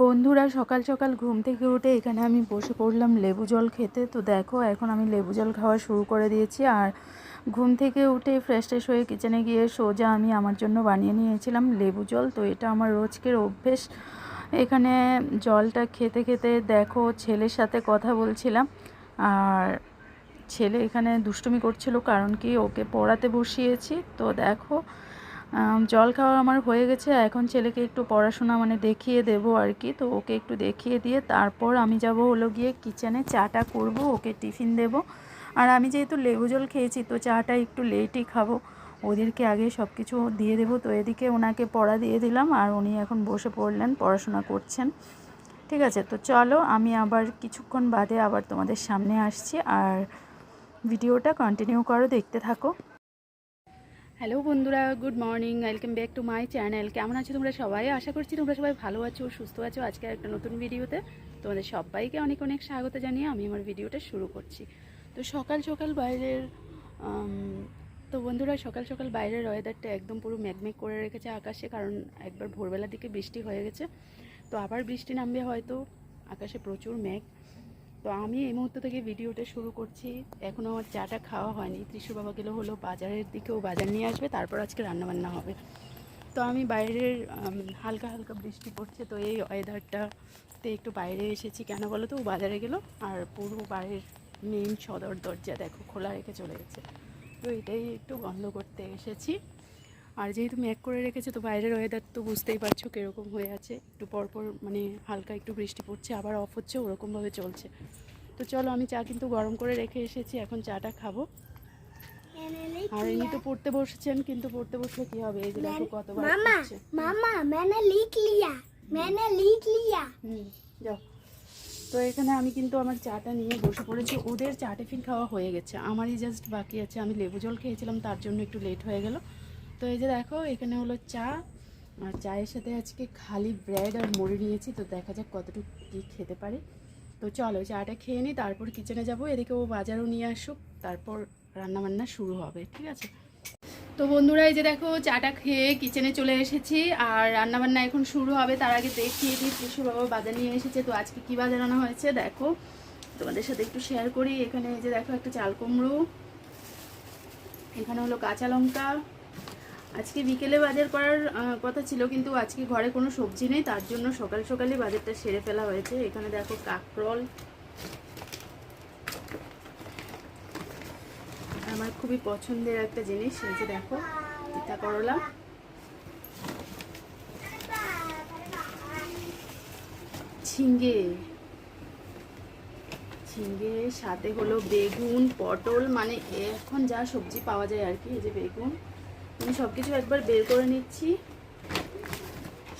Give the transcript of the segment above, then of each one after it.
বন্ধুরা, সকাল সকাল ঘুম থেকে উঠে এখানে আমি বসে পড়লাম লেবু জল খেতে। তো দেখো, এখন আমি লেবু জল খাওয়া শুরু করে দিয়েছি। আর ঘুম থেকে উঠে ফ্রেশ ট্রেশ হয়ে কিচেনে গিয়ে সোজা আমি আমার জন্য বানিয়ে নিয়েছিলাম লেবু জল। তো এটা আমার রোজকের অভ্যেস। এখানে জলটা খেতে খেতে দেখো, ছেলের সাথে কথা বলছিলাম। আর ছেলে এখানে দুষ্টুমি করছিল, কারণ কি ওকে পড়াতে বসিয়েছি। তো দেখো জল খাওয়া আমার হয়ে গেছে। এখন ছেলেকে একটু পড়াশোনা মানে দেখিয়ে দেবো আর কি। তো ওকে একটু দেখিয়ে দিয়ে তারপর আমি যাব হলো গিয়ে কিচেনে চাটা করব, ওকে টিফিন দেব। আর আমি যেহেতু লেবু জল খেয়েছি, তো চাটা একটু লেটই খাব। ওদেরকে আগে সব কিছু দিয়ে দেবো। তো এদিকে ওনাকে পড়া দিয়ে দিলাম আর উনি এখন বসে পড়লেন, পড়াশোনা করছেন। ঠিক আছে, তো চলো আমি আবার কিছুক্ষণ বাদে আবার তোমাদের সামনে আসছি। আর ভিডিওটা কন্টিনিউ করো, দেখতে থাকো। হ্যালো বন্ধুরা good morning welcome back to my channel কেমন আছো তোমরা সবাই? আশা করছি তোমরা সবাই ভালো আছো, সুস্থ আছো আজকে একটা নতুন ভিডিওতে। তোমাদের সবাইকে অনেক অনেক স্বাগত জানিয়ে আমি আমার ভিডিওটা শুরু করছি। তো সকাল সকাল বাইরের তো বন্ধুরা, সকাল সকাল বাইরের ওয়েদারটা একদম পুরো ম্যাগমেগ করে রেখেছে আকাশে, কারণ একবার ভোরবেলার দিকে বৃষ্টি হয়ে গেছে। তো আবার বৃষ্টি নামবে হয়তো, আকাশে প্রচুর মেঘ তো আমি এই মুহূর্ত থেকে ভিডিওটা শুরু করছি। এখনও আমার চাটা খাওয়া হয়নি। ত্রিশু বাবা গেলে হলো বাজারের দিকেও বাজার নিয়ে আসবে, তারপর আজকে রান্নাবান্না হবে। তো আমি বাইরের হালকা হালকা বৃষ্টি পড়ছে, তো এই ওয়েদারটাতে একটু বাইরে এসেছি। কেন বলো তো? ও বাজারে গেলো, আর পুরো বাড়ির মেন সদর দরজা দেখো, খোলা রেখে চলে গেছে। তো এটাই একটু বন্ধ করতে এসেছি। আর যেহেতু ম্যাক করে রেখেছে তো বাইরের ওয়েদার তো বুঝতেই পারছ কীরকম হয়ে আছে। একটু পরপর মানে হালকা একটু বৃষ্টি পড়ছে আবার অফ হচ্ছে ওরকমভাবে চলছে। তো চলো আমি চা কিন্তু গরম করে রেখে এসেছি এখন চাটা খাব। আর এমনি তো পড়তে বসেছেন কিন্তু পড়তে বসলে কি হবে? এগুলো একটু কত কতবার লিয়া লিয়া। তো এখানে আমি কিন্তু আমার চাটা নিয়ে বসে পড়েছি। ওদের চা টিফিন খাওয়া হয়ে গেছে। আমারই জাস্ট বাকি আছে। আমি লেবু জল খেয়েছিলাম তার জন্য একটু লেট হয়ে গেল। তো এই যে দেখো, এখানে হলো চা। আর চায়ের সাথে আজকে খালি ব্রেড আর মুড়ি নিয়েছি, তো দেখা যাক কতটুকু কী খেতে পারি। তো চলো, চাটা খেয়ে নিই তারপর কিচেনে যাব। এদিকে ও বাজারও নিয়ে আসুক, তারপর রান্নাবান্না শুরু হবে, ঠিক আছে? তো বন্ধুরা, এই যে দেখো, চাটা খেয়ে কিচেনে চলে এসেছি, আর রান্নাবান্না এখন শুরু হবে। তার আগে দেখিয়ে দিই ত্রিশুর বাবা বাজার নিয়ে এসেছে, তো আজকে কী বাজার আনা হয়েছে, দেখো। তোমাদের সাথে একটু শেয়ার করি। এখানে এই যে দেখো একটা চাল কুমড়ো, এখানে হলো কাঁচা লঙ্কা আজকে বিকেলে বাজার করার কথা ছিল, কিন্তু আজকে ঘরে কোনো সবজি নেই, তার জন্য সকাল সকালই বাজারটা সেরে ফেলা হয়েছে। এখানে দেখো কাকরল। আমার খুবই পছন্দের একটা জিনিস, এই যে দেখো, তিতা করলা। ঝিঙ্গে ঝিঙ্গে সাথে হলো বেগুন, পটল মানে এখন যা সবজি পাওয়া যায় আর কি, এই যে বেগুন। আমি সব কিছু একবার বের করে নিচ্ছি।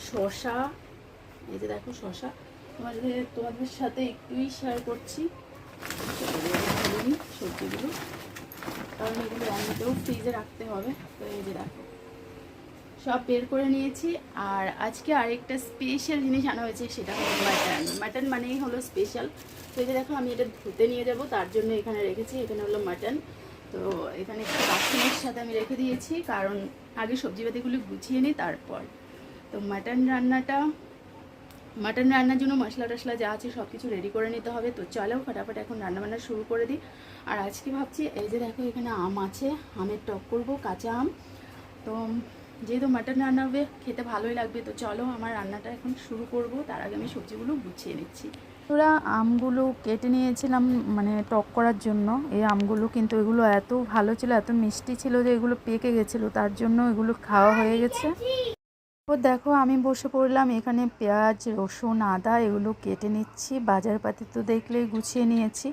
শশা, এই যে দেখো শশা। তোমাদের তোমাদের সাথে একটুই শেয়ার করছি। সবজিগুলো। কারণ এগুলো এমনিতেও ফ্রিজে রাখতে হবে। তো এই যে দেখো। সব বের করে নিয়েছি। আর আজকে আরেকটা স্পেশাল জিনিস আনা হয়েছে, সেটা হলো মাটন মাটন মানেই হলো স্পেশাল তো এই যে দেখো, আমি এটা ধুতে নিয়ে যাব। তার জন্য এখানে রেখেছি। এখানে হলো মাটন তো এখানে একটু বাসনের সাথে আমি রেখে দিয়েছি, কারণ আগে সবজিপাতিগুলো গুছিয়ে নিই তারপর। তো মাটন রান্নাটা মাটন রান্নার জন্য মশলা টশলা যা আছে সব কিছু রেডি করে নিতে হবে। তো চলো ফটাফট এখন রান্নাবান্না শুরু করে দিই। আর আজকে ভাবছি, এই যে দেখো এখানে আম আছে, আমের টক করব, কাঁচা আম। তো যেহেতু মাটন রান্না হবে, খেতে ভালোই লাগবে। তো চলো আমার রান্নাটা এখন শুরু করব। তার আগে আমি সবজিগুলো গুছিয়ে নিচ্ছি। ওরা আমগুলো কেটে নিয়েছিলাম মানে টক করার জন্য। এই আমগুলো কিন্তু এগুলো এত ভালো ছিল, এত মিষ্টি ছিল যে এগুলো পেকে গেছিল, তার জন্য এগুলো খাওয়া হয়ে গেছে। তো দেখো, আমি বসে পড়লাম, এখানে পেঁয়াজ, রসুন, আদা এগুলো কেটে নিচ্ছি বাজারপাতি তো দেখলেই গুছিয়ে নিয়েছি।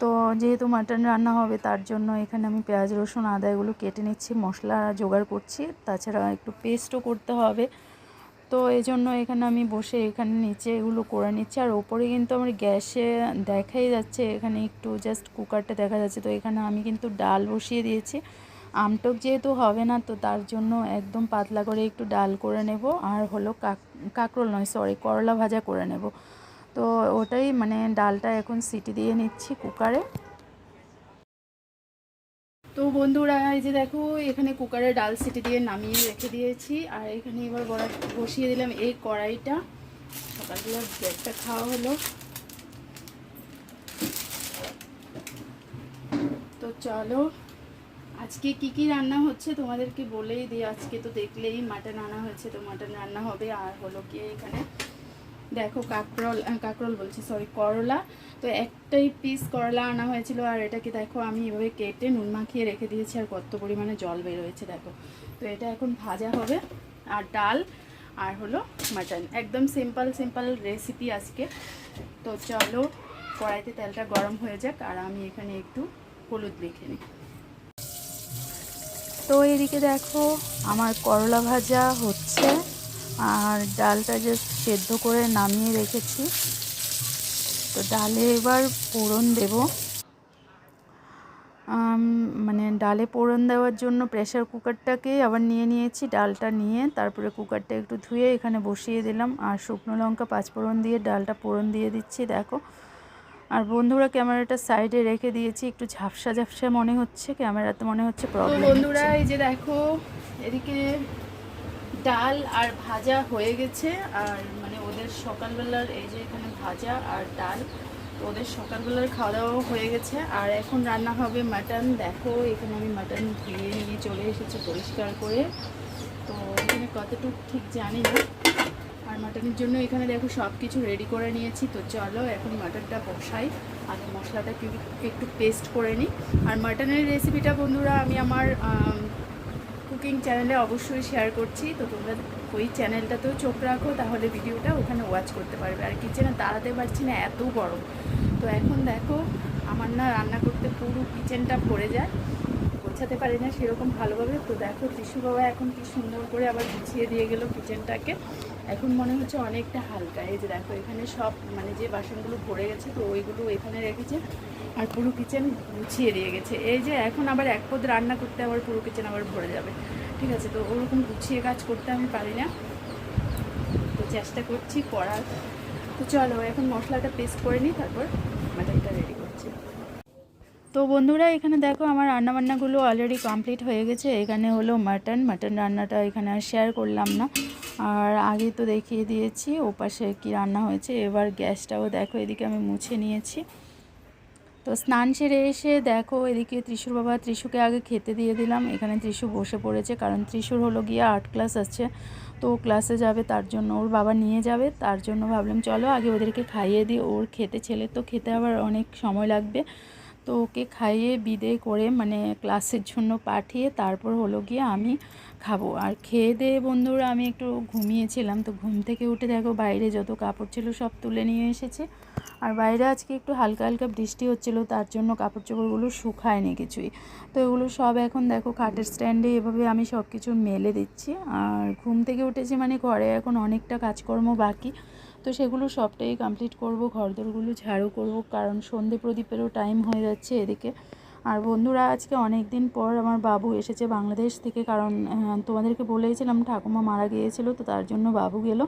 তো যেহেতু মাটন রান্না হবে, তার জন্য এখানে আমি পেঁয়াজ, রসুন, আদা এগুলো কেটে নিচ্ছি, মশলা জোগাড় করছি। তাছাড়া একটু পেস্টও করতে হবে। তো এই জন্য এখানে আমি বসে এখানে নিচে এগুলো করে নিচ্ছি। আর ওপরে কিন্তু আমার গ্যাসে দেখাই যাচ্ছে, এখানে একটু জাস্ট কুকারটা দেখা যাচ্ছে। তো এখানে আমি কিন্তু ডাল বসিয়ে দিয়েছি। আমটক যেহেতু হবে না, তো তার জন্য একদম পাতলা করে একটু ডাল করে নেব। আর হলো কাক, কাঁকরোল নয় সরি করলা ভাজা করে নেব। তো ওটাই মানে ডালটা এখন সিটি দিয়ে নিচ্ছি কুকারে তো বন্ধুরা, এই যে দেখো, এখানে কুকারে ডাল সিটি দিয়ে নামিয়ে রেখে দিয়েছি। আর এখানে এবার বড়া বসিয়ে দিলাম এই কড়াইটা। সকালবেলা ব্রেডটা খাওয়া হলো। তো চলো, আজকে কি কি রান্না হচ্ছে তোমাদেরকে বলেই দিই। আজকে তো দেখলেই মাটন আনা হয়েছে, তো মাটন রান্না হবে আর হলো কি এখানে। দেখো কাকরল কাকরল বলছি সরি করলা। তো একটাই পিস করলা আনা হয়েছিল, আর এটাকে দেখো আমি এভাবে কেটে নুন মাখিয়ে রেখে দিয়েছি, আর কত পরিমাণে জল বের হয়েছে, দেখো। তো এটা এখন ভাজা হবে, আর ডাল, আর হলো মাটন। একদম সিম্পল সিম্পল রেসিপি আজকে। তো চলো, কড়াইতে তেলটা গরম হয়ে যাক, আর আমি এখানে একটু হলুদ মেখে নিই। তো এদিকে দেখো, আমার করলা ভাজা হচ্ছে। আর ডালটা জাস্ট সেদ্ধ করে নামিয়ে রেখেছি। তো ডালে এবার ফোড়ন দেব। মানে ডালে ফোড়ন দেওয়ার জন্য প্রেশার কুকারটাকে আবার নিয়ে নিয়েছি ডালটা নিয়ে। তারপরে কুকারটা একটু ধুয়ে এখানে বসিয়ে দিলাম। আর শুকনো লঙ্কা পাঁচফোড়ন দিয়ে ডালটা ফোড়ন দিয়ে দিচ্ছি দেখো। আর বন্ধুরা ক্যামেরাটা সাইডে রেখে দিয়েছি। একটু ঝাপসা ঝাপসা মনে হচ্ছে ক্যামেরাতে মনে হচ্ছে প্রবলেম বন্ধুরা এই যে দেখো এদিকে ডাল আর ভাজা হয়ে গেছে, আর মানে ওদের সকালবেলার এই যে এখানে ভাজা আর ডাল ওদের সকালবেলার খাওয়া দাওয়াও হয়ে গেছে। আর এখন রান্না হবে মাটন। দেখো, এখানে আমি মাটন ধুয়ে নিয়ে চলে এসেছি পরিষ্কার করে। তো এখানে কতটুকু ঠিক জানি না। আর মাটনের জন্য এখানে দেখো সব কিছু রেডি করে নিয়েছি। তো চলো এখন মাটনটা বসাই। আগে মশলাটা একটু পেস্ট করে নিই। আর মাটনের রেসিপিটা বন্ধুরা, আমি আমার কুকিং চ্যানেলে অবশ্যই শেয়ার করছি। তো তোমরা ওই চ্যানেলটাতেও চোখ রাখো, তাহলে ভিডিওটা ওখানে ওয়াচ করতে পারবে। আর কিচেনে দাঁড়াতে পারছি না, এত গরম। তো এখন দেখো, আমার না রান্না করতে পুরো কিচেনটা পড়ে যায়। গোছাতে পারি না সেরকম ভালোভাবে। তো দেখো, টিসু বাবা এখন কি সুন্দর করে আবার গুছিয়ে দিয়ে গেলো কিচেনটাকে এখন মনে হচ্ছে অনেকটা হালকা। এই যে দেখো, এখানে সব মানে যে বাসনগুলো ভরে গেছে, তো ওইগুলো এখানে রেখেছে আর পুরো কিচেন গুছিয়ে দিয়ে গেছে। এই যে এখন আবার এক পদ রান্না করতে আবার পুরো কিচেন আবার ভরে যাবে। ঠিক আছে, তো ওরকম গুছিয়ে কাজ করতে আমি পারি না। তো চেষ্টা করছি করার। তো চলো, এখন মশলাটা পেস্ট করে নিই, তারপর তো বন্ধুরা, এখানে দেখো আমার রান্নাবান্নাগুলো অলরেডি কমপ্লিট হয়ে গেছে। এখানে হলো মাটন মাটন রান্নাটা এখানে আর শেয়ার করলাম না। আর আগে তো দেখিয়ে দিয়েছি ওপাশে কি রান্না হয়েছে। এবার গ্যাসটাও দেখো, এদিকে আমি মুছে নিয়েছি। তো স্নান সেরে এসে দেখো, এদিকে ত্রিশুর বাবা ত্রিশুকে আগে খেতে দিয়ে দিলাম। এখানে ত্রিশু বসে পড়েছে, কারণ ত্রিশুর হলো গিয়ে আর্ট ক্লাস আছে। তো ক্লাসে যাবে, তার জন্য ওর বাবা নিয়ে যাবে। তার জন্য ভাবলাম, চলো আগে ওদেরকে খাইয়ে দিই। ওর খেতে ছেলে তো খেতে আবার অনেক সময় লাগবে। তো ওকে খাইয়ে বিদে করে মানে ক্লাসের জন্য পাঠিয়ে তারপর হলো গিয়ে আমি খাব। আর খেয়ে দিয়ে বন্ধুরা আমি একটু ঘুমিয়েছিলাম। তো ঘুম থেকে উঠে দেখো বাইরে যত কাপড় ছিল সব তুলে নিয়ে এসেছে। আর বাইরে আজকে একটু হালকা হালকা বৃষ্টি হচ্ছিল, তার জন্য কাপড় চোপড়গুলো শুকায়নি কিছুই। তো এগুলো সব এখন দেখো খাটের স্ট্যান্ডে এভাবে আমি সব কিছু মেলে দিচ্ছি। আর ঘুম থেকে উঠেছি মানে ঘরে এখন অনেকটা কাজকর্ম বাকি। তো সেগুলো সবটাই কমপ্লিট করব, ঘরদোরগুলো ঝাড়ু করব, কারণ সন্ধে প্রদীপেরও টাইম হয়ে যাচ্ছে এদিকে। আর বন্ধুরা, আজকে অনেক দিন পর আমার বাবু এসেছে বাংলাদেশ থেকে, কারণ তোমাদেরকে বলেইছিলাম ঠাকুমা মারা গিয়েছিল, তো তার জন্য বাবু গেল।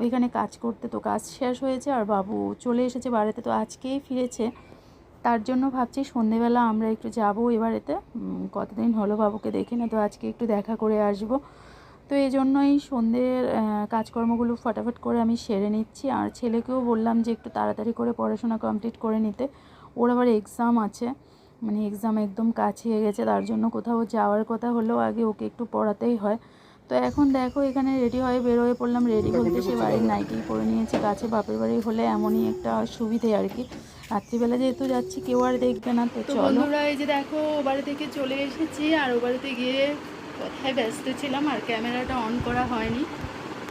ওইখানে কাজ করতে তো কাজ শেষ হয়েছে, আর বাবু চলে এসেছে বাড়িতে, তো আজকেই ফিরেছে। তার জন্য ভাবছি সন্ধেবেলা আমরা একটু যাব এবারেতে কতদিন হলো বাবুকে দেখি না, তো আজকে একটু দেখা করে আসব। তো এই জন্যই সন্ধ্যের কাজকর্মগুলো ফটাফট করে আমি সেরে নিচ্ছি। আর ছেলেকেও বললাম যে একটু তাড়াতাড়ি করে পড়াশোনা কমপ্লিট করে নিতে। ওর আবার এক্সাম আছে। মানে এক্সাম একদম কাছে গেছে তার জন্য কোথাও যাওয়ার কথা হলেও আগে ওকে একটু পড়াতেই হয়। তো এখন দেখো এখানে রেডি হয়ে বের হয়ে পড়লাম রেডি বলতে সে বাড়ির নাইটেই পরে নিয়েছে কাছে বাপের বাড়ি হলে এমনই একটা সুবিধে আর কি। রাত্রিবেলা যেহেতু যাচ্ছি কেউ আর দেখবে না। তো চলো। বন্ধুরা এই যে দেখো ও বাড়ি থেকে চলে এসেছি আর ও বাড়িতে গিয়ে কোথায় ব্যস্ত ছিলাম আর ক্যামেরাটা অন করা হয়নি।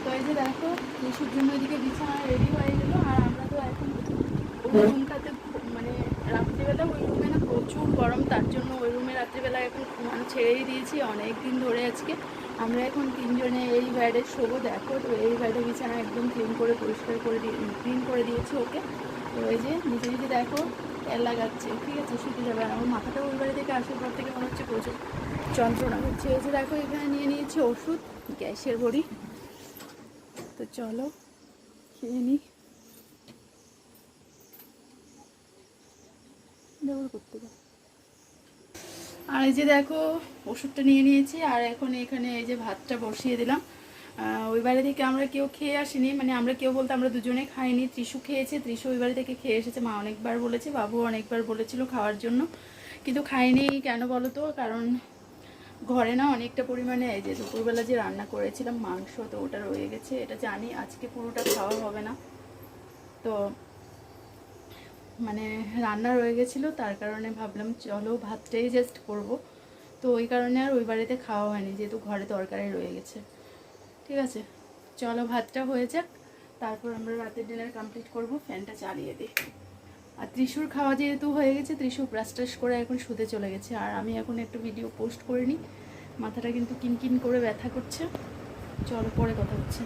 তো এই যে দেখো শিশুর জন্য এদিকে বিছানা রেডি হয়ে গেল আর আমরা তো এখন ওই রুমটাতে মানে রাত্রিবেলা ওই রুমে না প্রচুর গরম, তার জন্য ওই রুমে রাত্রিবেলা এখন ঘুমানো ছেড়েই দিয়েছি অনেক দিন ধরে আজকে। আমরা এখন তিনজনে এই ব্যাডে শোবো, দেখো তো এই ব্যাডে বিছানা একদম ক্লিন করে, পরিষ্কার করে দিয়ে ক্লিন করে দিয়েছি ওকে। তো এই যে নিজে নিজে দেখো লাগাচ্ছে ঠিক আছে শুতে যাবে। আর আমার মাথাটা ওই বাড়ি থেকে আসার পর থেকে মনে হচ্ছে প্রচুর যন্ত্রণা হচ্ছে এই যে দেখো, এখানে নিয়ে নিয়েছি ওষুধ, গ্যাসের বড়ি। তো চলো, খেয়ে নিই আর এই যে দেখো, ওষুধটা নিয়ে নিয়েছি, আর এখন এখানে এই যে ভাতটা বসিয়ে দিলাম। ওই বাড়ি থেকে আমরা কেউ খেয়ে আসিনি মানে আমরা কেউ বলতে আমরা দুজনে খাইনি। ত্রিশু খেয়েছে, ত্রিশু ওই বাড়ি থেকে খেয়ে এসেছে। মা অনেকবার বলেছে বাবু অনেকবার বলেছিল খাওয়ার জন্য। কিন্তু খাইনি কেন বলো তো? কারণ ঘরে না অনেকটা পরিমাণে এই যে দুপুরবেলা যে রান্না করেছিলাম, মাংস তো ওটা রয়ে গেছে, এটা জানি আজকে পুরোটা খাওয়া হবে না। তো মানে রান্না রয়ে গেছিল, তার কারণে ভাবলাম চলো ভাতটাই জাস্ট করব। তো ওই কারণে আর ওই বাড়িতে খাওয়া হয়নি, যেহেতু ঘরে তরকারি রয়ে গেছে। ঠিক আছে, চলো ভাতটা হয়ে যাক, তারপর আমরা রাতের ডিনার কমপ্লিট করব, ফ্যানটা চালিয়ে দিই। আর ত্রিশুর খাওয়া যেহেতু হয়ে গেছে ত্রিশুর ব্রাশ ট্রাশ করে এখন শুতে চলে গেছে। আর আমি এখন একটু ভিডিও পোস্ট করে নিই মাথাটা কিন্তু কিনকিন করে ব্যথা করছে। চলো পরে কথা হচ্ছে।